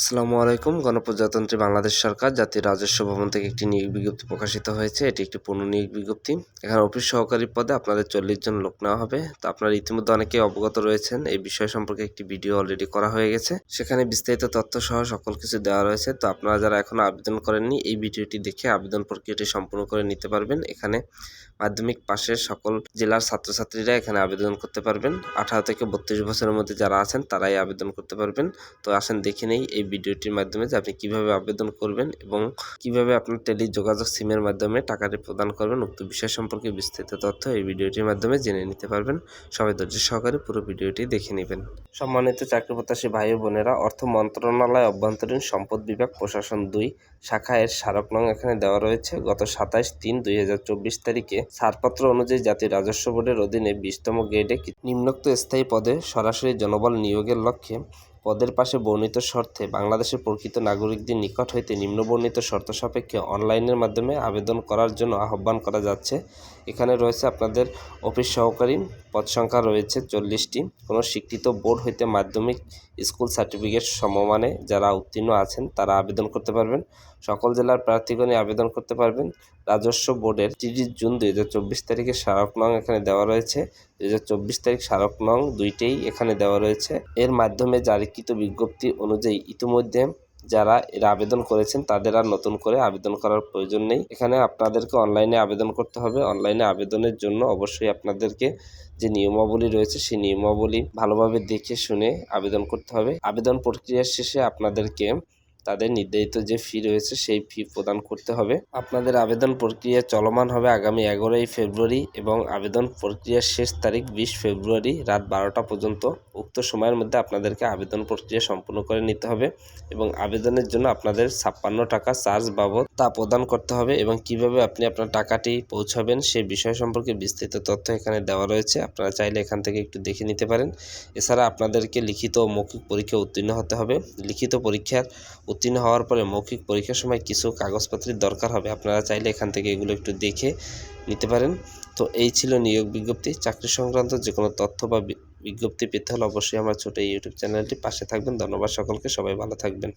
আসসালামু আলাইকুম। গণপ্রজাতন্ত্রী বাংলাদেশ সরকার জাতীয় রাজস্ব ভবন থেকে একটি নিয়োগ বিজ্ঞপ্তি প্রকাশিত হয়েছে। এটি একটি পূর্ণ নিয়োগ বিজ্ঞপ্তি। এখানে অফিস সহকারী পদে আপনাদের চল্লিশ জন লোক নেওয়া হবে। তো আপনারা ইতিমধ্যে অনেকে অবগত রয়েছেন। এই বিষয় সম্পর্কে একটি ভিডিও অলরেডি করা হয়ে গেছে। সেখানে বিস্তারিত তথ্য সহ সকল কিছু দেওয়া রয়েছে। তো আপনারা যারা এখনও আবেদন করেননি, এই ভিডিওটি দেখে আবেদন প্রক্রিয়াটি সম্পূর্ণ করে নিতে পারবেন। এখানে মাধ্যমিক পাশের সকল জেলার ছাত্রছাত্রীরা এখানে আবেদন করতে পারবেন। আঠারো থেকে বত্রিশ বছরের মধ্যে যারা আছেন, তারাই আবেদন করতে পারবেন। তো আসেন দেখে নেই, এই ভিডিওটির মাধ্যমে যে আপনি কীভাবে আবেদন করবেন এবং কীভাবে আপনার টেলি যোগাযোগ সিমের মাধ্যমে টাকাটি প্রদান করবেন, উক্ত বিষয় সম্পর্কে বিস্তারিত তথ্য এই ভিডিওটির মাধ্যমে জেনে নিতে পারবেন। সবাই ধৈর্য সহকারে পুরো ভিডিওটি দেখে নেবেন। সম্মানিত চাকরি প্রত্যাশী ভাই বোনেরা, অর্থ মন্ত্রণালয় অভ্যন্তরীণ সম্পদ বিভাগ প্রশাসন দুই, শাখা এর স্মারক নং এখানে দেওয়া রয়েছে। গত সাতাইশ তিন দুই তারিখে ছাড়পত্র অনুযায়ী জাতীয় রাজস্ব বোর্ডের অধীনে বিশতম গ্রেডে নিম্নোক্ত স্থায়ী পদে সরাসরি জনবল নিয়োগের লক্ষ্যে পদের পাশে বর্ণিত শর্তে বাংলাদেশের প্রকৃত নাগরিকদের নিকট হইতে নিম্নবর্ণিত শর্ত সাপেক্ষে অনলাইনের মাধ্যমে আবেদন করার জন্য আহ্বান করা যাচ্ছে। এখানে রয়েছে আপনাদের অফিস সহকারী, পদ সংখ্যা রয়েছে চল্লিশটি। কোনো স্বীকৃত বোর্ড হইতে মাধ্যমিক স্কুল সার্টিফিকেট সমমানে যারা উত্তীর্ণ আছেন, তারা আবেদন করতে পারবেন। সকল জেলার প্রার্থীগণই আবেদন করতে পারবেন। রাজস্ব বোর্ডের তিরিশ জুন দুই হাজার চব্বিশ তারিখে স্মারক নং এখানে দেওয়া রয়েছে। চব্বিশ তারিখ স্মারক নং দুইটাই এখানে দেওয়া রয়েছে। এর মাধ্যমে জারিকৃত বিজ্ঞপ্তি অনুযায়ী ইতিমধ্যে যারা এর আবেদন করেছেন তাদের আর নতুন করে আবেদন করার প্রয়োজন নেই। এখানে আপনাদেরকে অনলাইনে আবেদন করতে হবে। অনলাইনে আবেদনের জন্য অবশ্যই আপনাদেরকে যে নিয়মাবলী রয়েছে সেই নিয়মাবলী ভালোভাবে দেখে শুনে আবেদন করতে হবে। আবেদন প্রক্রিয়ার শেষে আপনাদেরকে তাদের নির্ধারিত যে ফি রয়েছে, সেই ফি প্রদান করতে হবে। আপনাদের আবেদন প্রক্রিয়া চলমান হবে আগামী এগারোই ফেব্রুয়ারি এবং আবেদন প্রক্রিয়ার শেষ তারিখ বিশ ফেব্রুয়ারি রাত বারোটা পর্যন্ত। উক্ত সময়ের মধ্যে আপনাদেরকে আবেদন প্রক্রিয়া সম্পূর্ণ করে নিতে হবে এবং আবেদনের জন্য আপনাদের ছাপ্পান্ন টাকা চার্জ বাবদ তা প্রদান করতে হবে এবং কীভাবে আপনি আপনার টাকাটি পৌঁছাবেন সেই বিষয় সম্পর্কে বিস্তৃত তথ্য এখানে দেওয়া রয়েছে। আপনারা চাইলে এখান থেকে একটু দেখে নিতে পারেন। এছাড়া আপনাদেরকে লিখিত ও মৌখিক পরীক্ষা উত্তীর্ণ হতে হবে। লিখিত পরীক্ষার উত্তীর্ণ হওয়ার পরে মৌখিক পরীক্ষার সময় কিছু কাগজপত্রের দরকার হবে। আপনারা চাইলে এখান থেকে এগুলো একটু দেখে নিতে পারেন। তো এই ছিল নিয়োগ বিজ্ঞপ্তি। চাকরি সংক্রান্ত যে কোনো তথ্য বা বিজ্ঞপ্তি পেতে হলে অবশ্যই আমার ছোট ইউটিউব চ্যানেলটি পাশে থাকবেন। ধন্যবাদ সকলকে। সবাই ভালো থাকবেন।